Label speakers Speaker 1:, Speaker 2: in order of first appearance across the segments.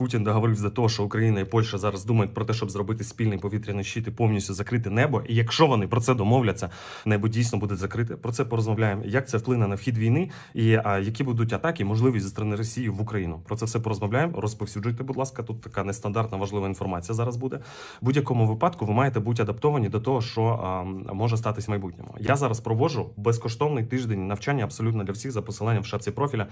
Speaker 1: Путін договорився до того, що Україна і Польща зараз думають про те, щоб зробити спільний повітряний щит і повністю закрити небо. І якщо вони про це домовляться, небо дійсно буде закрите. Про це порозмовляємо. Як це вплине на вхід війни, і а, які будуть атаки, можливі зі сторони Росії в Україну. Про це все порозмовляємо. Розповсюджуйте, будь ласка. Тут така нестандартна важлива інформація зараз буде. В будь-якому випадку ви маєте бути адаптовані до того, що а, може статись в майбутньому. Я зараз проводжу безкоштовний тиждень навчання абсолютно для всіх за посиланням в шапці профіля.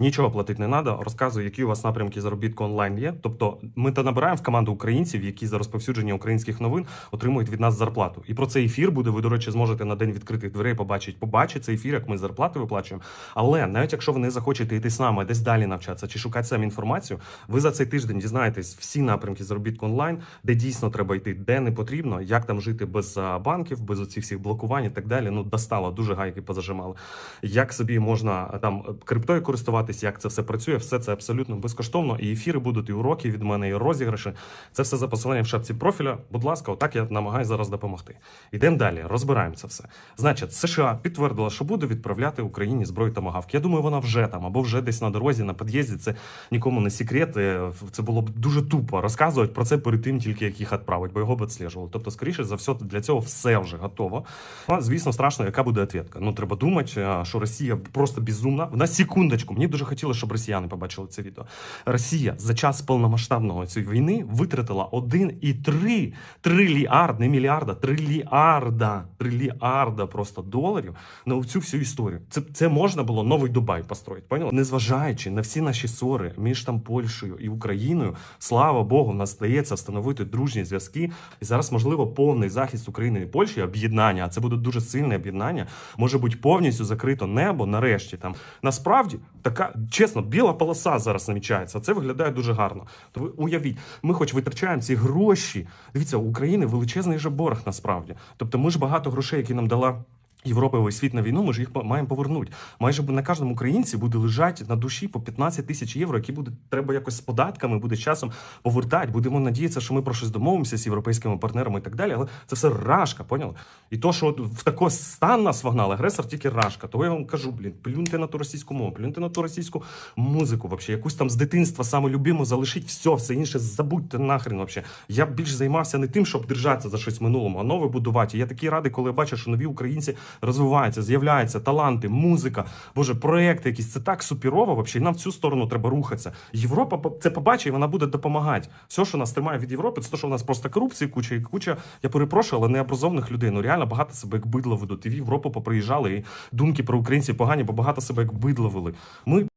Speaker 1: Нічого платити не треба. Розказую, які у вас напрямки заробітку онлайн є. Тобто, ми та набираємо в команду українців, які за розповсюдження українських новин отримують від нас зарплату. І про цей ефір буде. Ви, до речі, зможете на день відкритих дверей побачити. Побачити цей ефір, як ми зарплати виплачуємо. Але навіть якщо ви не захочете йти з нами десь далі навчатися чи шукати самі інформацію, ви за цей тиждень дізнаєтесь всі напрямки заробітку онлайн, де дійсно треба йти, де не потрібно, як там жити без банків, без оцих всіх блокувань і так далі. Ну достало дуже гайки позажимали. Як собі можна там криптою користуватись, як це все працює, все це абсолютно безкоштовно. І ефіри будуть, і уроки від мене, і розіграші. Це все за посиланням в шапці профіля. Будь ласка, отак я намагаюся зараз допомогти. Йдемо далі, розбираємо це все. Значить, США підтвердила, що буде відправляти Україні зброю Томагавк. Я думаю, вона вже там або вже десь на дорозі, на під'їзді. Це нікому не секрет. Е, Це було б дуже тупо розказувати про це перед тим, тільки як їх відправить, бо його б відслежували. Тобто, скоріше за все, для цього все вже готово. Ну, звісно, страшно, яка буде відповідка. Ну треба думати, що Росія просто безумна. На секундочку, мені дуже хотілося, щоб росіяни побачили це відео. Росія за час повномасштабного цієї війни витратила 1,3 трильярд, не мільярда, трильярда, трильярда просто доларів на цю всю історію. Це, це можна було новий Дубай построїти. Поняли? Незважаючи на всі наші ссори між там Польщею і Україною, слава Богу, в нас вдається встановити дружні зв'язки. І зараз, можливо, повний захист України і Польщі, об'єднання, а це буде дуже сильне об'єднання, може бути повністю закрито небо нарешті. Там насправді така чесно, біла полоса зараз намічається. Це виглядає дуже гарно. То ви уявіть, ми хоч витрачаємо ці гроші. Дивіться, у України величезний же борг насправді. Тобто, ми ж багато грошей, які нам дала. Європа і весь світ на війну, ми ж їх маємо повернути. Майже на кожному українці буде лежати на душі по 15 тисяч євро, які буде треба якось з податками, буде часом повертати. Будемо надіятися, що ми про щось домовимося з європейськими партнерами і так далі. Але це все рашка, поняли? І то, що в такий стан нас вогнали, агресор тільки рашка. Того я вам кажу, блін, плюньте на ту російську мову, плюньте на ту російську музику, вообще, якусь там з дитинства саме любиму залишіть все, все інше забудьте нахрен. Вообще. Я більш займався не тим, щоб держатися за щось минулому, а нове будувати. Я такий радий, коли бачу, що нові українці розвиваються, з'являються таланти, музика, боже, проекти якісь. Це так супірово. Вообще, і нам в цю сторону треба рухатися. Європа це побачить, і вона буде допомагати. Все, що нас тримає від Європи, це те, що в нас просто корупції, куча і куча. Я перепрошую, але необразованих людей. Ну реально багато себе як бидло ведуть. І в Європу поприїжджали, і думки про українців погані, бо багато себе як бидло вели. Ми